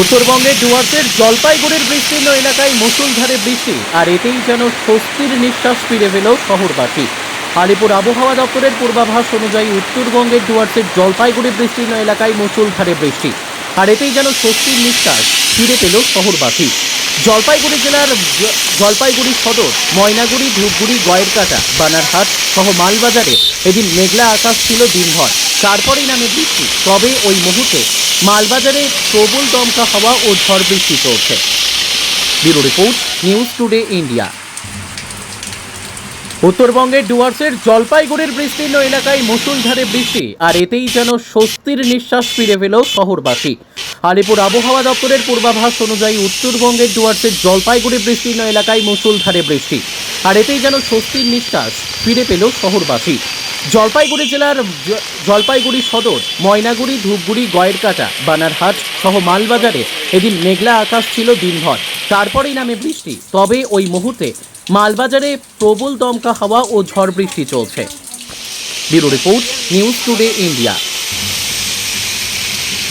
উত্তরবঙ্গের ডুয়ার্সের জলপাইগুড়ির বিস্তীর্ণ এলাকায় মুসুলধারে বৃষ্টি, আর এতেই যেন স্বস্তির নিঃশ্বাস ফিরে পেল শহরবাসী। আলিপুর আবহাওয়া দপ্তরের পূর্বাভাস অনুযায়ী উত্তরবঙ্গের ডুয়ার্সের জলপাইগুড়ির বিস্তীর্ণ এলাকায় মুসুলধারে বৃষ্টি, আর এতেই যেন স্বস্তির নিঃশ্বাস ফিরে পেল শহরবাসী। জলপাইগুড়ি জেলার জলপাইগুড়ি সদর, ময়নাগুড়ি, ধূপগুড়ি, গয়েরকাটা, বানারহাট সহ মালবাজারে এদিন মেঘলা আকাশ ছিল দিনভর। তারপরেই নামে বৃষ্টি। তবে ওই মুহূর্তে মালবাজারে প্রবল দমকা হাওয়া ও ঝড় বৃষ্টি চলছে। Bureau report, news today India. উত্তরবঙ্গের ডুয়ার্সের জলপাইগুড়ির বিস্তীর্ণ এলাকায় মুসুলধারে বৃষ্টি, আর এতেই যেন স্বস্তির নিঃশ্বাস ফিরে পেল শহরবাসী। আলিপুর আবহাওয়া দপ্তরের পূর্বাভাস অনুযায়ী উত্তরবঙ্গের ডুয়ার্সের জলপাইগুড়ির বিস্তীর্ণ এলাকায় মুসুলধারে বৃষ্টি, আর এতেই যেন স্বস্তির নিঃশ্বাস ফিরে পেল শহরবাসী। জলপাইগুড়ি জেলার জলপাইগুড়ি সদর, ময়নাগুড়ি, ধূপগুড়ি, গয়েরকাটা, বানারহাট সহ মালবাজারে এদিন মেঘলা আকাশ ছিল দিনভর। তারপরেই নামে বৃষ্টি। তবে ওই মুহূর্তে মালবাজারে প্রবল দমকা হাওয়া ও ঝড় বৃষ্টি চলছে। Bureau report, news today India.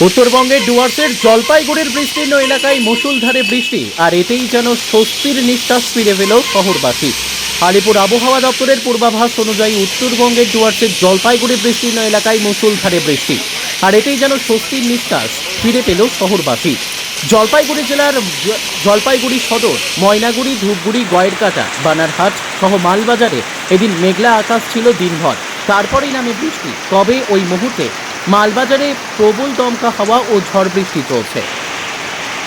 উত্তরবঙ্গের ডুয়ার্সের জলপাইগুড়ির বিস্তীর্ণ এলাকায় মুসুলধারে বৃষ্টি, আর এতেই যেন স্বস্তির নিঃশ্বাস ফিরে পেল শহরবাসী। আলিপুর আবহাওয়া দপ্তরের পূর্বাভাস অনুযায়ী উত্তরবঙ্গের ডুয়ার্সের জলপাইগুড়ির বিস্তীর্ণ এলাকায় মুসুলধারে বৃষ্টি। আর এতেই যেন স্বস্তির নিঃশ্বাস, ফিরে পেল শহরবাসী। জলপাইগুড়ি জেলার জলপাইগুড়ি সদর, ময়নাগুড়ি, ধূপগুড়ি, গয়েরকাটা, বানারহাট সহ মালবাজারে এদিন মেঘলা আকাশ ছিল দিনভর। তারপরেই নামে বৃষ্টি। তবে ওই মুহূর্তে মালবাজারে প্রবল দমকা হাওয়া ও ঝড় বৃষ্টি চলছে।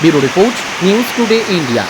Bureau report, news today India.